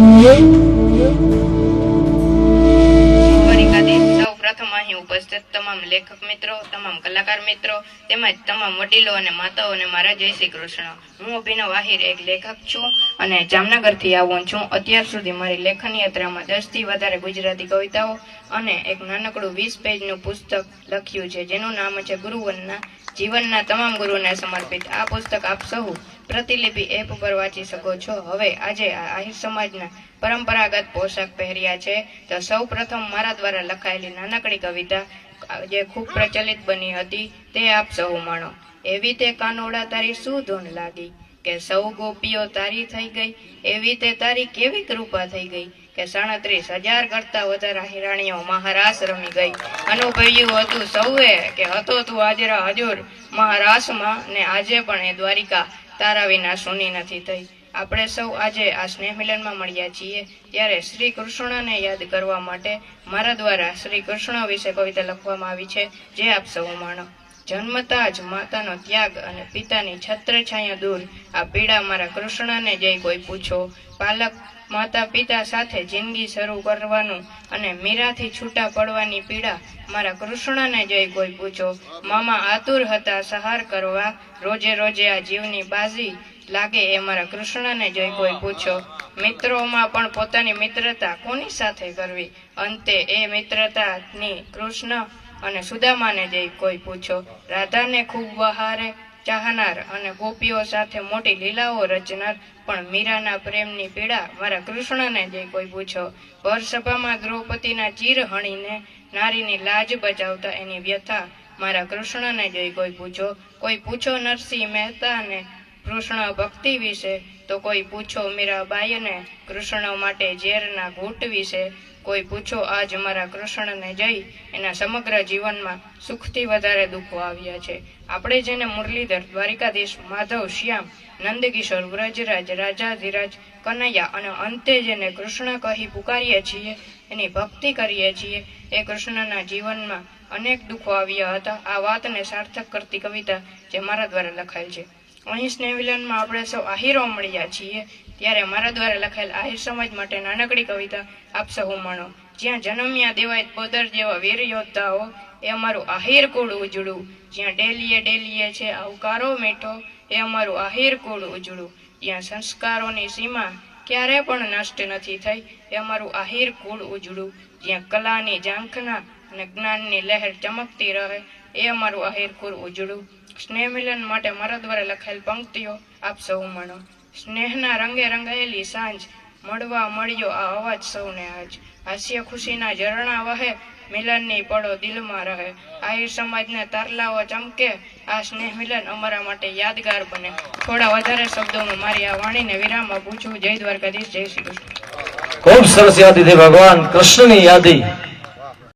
મારા લેખન યાત્રામાં દસથી વધારે ગુજરાતી કવિતાઓ અને એક નાનકડું વીસ પેજનું પુસ્તક લખ્યું છે, જેનું નામ છે ગુરુવનના જીવનના તમામ ગુરુને સમર્પિત આ પુસ્તક આપ સહુ પ્રતિલિપિ એપ પર વાંચી શકો છો. હવે આજે આહિર સમાજના પરંપરાગત પોશાક પહેર્યા છે. તો સૌ પ્રથમ મારા દ્વારા લખાયેલી નાનકડી કવિતા જે ખૂબ પ્રચલિત બની હતી, તે આપ સૌ માણો. એવી તે કાનોડા તારી શું ધૂન લાગી? કે સૌ ગોપીઓ તારી થઈ ગઈ? એવી તે તારી કેવી કૃપા થઈ ગઈ? કે સાડત્રીસ હજાર કરતા વધારે હિરાણીઓ મહારાસ રમી ગઈ. અનુભવ્યું હતું સૌએ કે હતો તું હાજરા હજુર મહારાસમાં ને આજે પણ એ દ્વારિકા તારા વિના સુની નથી થઈ. આપણે સૌ આજે આ સ્નેહ મિલનમાં મળ્યા છીએ. ત્યારે શ્રી કૃષ્ણને યાદ કરવા માટે મારા દ્વારા શ્રી કૃષ્ણ વિશે કવિતા લખવામાં આવી છે. જે આપ સૌ માણો. જન્મતા જ માતાનો ત્યાગ અને પિતાની છત્રછાયા દૂર આ પીડા મારા કૃષ્ણને જઈ કોઈ પૂછો. પાલક માતા પિતા સાથે જિંદગી શરૂ કરવાનું અને મીરાથી છૂટા પડવાની પીડા મારા કૃષ્ણને જઈ કોઈ પૂછો. મામા આતુર હતા, સહાર કરવા. રોજે રોજે આ જીવની બાજી લાગે એ મારા કૃષ્ણને જઈ કોઈ પૂછો. મિત્રોમાં પણ પોતાની મિત્રતા કોની સાથે કરવી? અંતે એ મિત્રતાની કૃષ્ણ અને સુદામાને જઈ કોઈ પૂછો, રાધાને ખૂબ વહારે ચાહનાર અને ગોપીઓ સાથે મોટી લીલાઓ રચનાર, પણ મીરાના પ્રેમની પીડા મારા કૃષ્ણને જઈ કોઈ પૂછો ભરસભામાં દ્રૌપદીના ચીર હણીને નારીની લાજ બચાવતા એની વ્યથા મારા કૃષ્ણને જઈ કોઈ પૂછો કોઈ પૂછો નરસિંહ મહેતાને કૃષ્ણ ભક્તિ વિશે તો કોઈ પૂછો મીરાબાઈને કૃષ્ણ માટે ઝેરના ઘૂંટ વિશે. કોઈ પૂછો આજ મારા કૃષ્ણને જઈ એના સમગ્ર જીવનમાં સુખથી વધારે દુઃખો આવ્યા છે. આપણે જેને મુરલીધર, દ્વારિકાધીશ, માધવ, શ્યામ, નંદકિશોર, વ્રજરાજ, રાજાધિરાજ, કનૈયા અને અંતે જેને કૃષ્ણ કહી પુકારીએ છીએ, એની ભક્તિ કરીએ છીએ, એ કૃષ્ણના જીવનમાં અનેક દુઃખો આવ્યા હતા. આ વાતને સાર્થક કરતી કવિતા જે મારા દ્વારા લખાયેલ છે. અહીં સ્નેહવિલનમાં આપણે સૌ આહીરો મળ્યા છીએ. ત્યારે મારા દ્વારા લખાયેલ આહીર સમાજ માટે નાનકડી કવિતા આપ સહુ માણો. જ્યાં જન્મ્યા દેવાય બોદર જેવા વીર યોદ્ધાઓ એ અમારું આહિર કુળ ઉજળું. જ્યાં ડેલીએ ડેલીએ છે આવકારો મીઠો, એ અમારું આહિર કુળ ઉજળું. જ્યાં સંસ્કારોની સીમા ક્યારે પણ નષ્ટ નથી થઈ. એ અમારું આહિર કુળ ઉજળું. જ્યાં કલાની ઝાંખના અને જ્ઞાનની લહેર ચમકતી રહે, એ અમારું આહિર કુળ ઉજળું. સ્નેહ મિલન માટે મારા દ્વારા લખાયેલ પંક્તિઓ આપ સૌ માણો. સ્નેહના રંગે રંગાયેલી સાંજ મળવા મળ્યો આ અવાજ સૌને આજ. હાસ્ય ખુશીના ઝરણા વહે, મિલનની પળો દિલમાં રહે. આહિર સમાજના તારલાઓ ચમકે, આ સ્નેહ મિલન અમારા માટે યાદગાર બને. થોડા વધારે શબ્દોમાં મારી આ વાણીને વિરામ આપું છું જય દ્વારકાધીશ, જય શ્રી કૃષ્ણ. ખૂબ સરસ યાદી ભગવાન. કૃષ્ણની યાદી.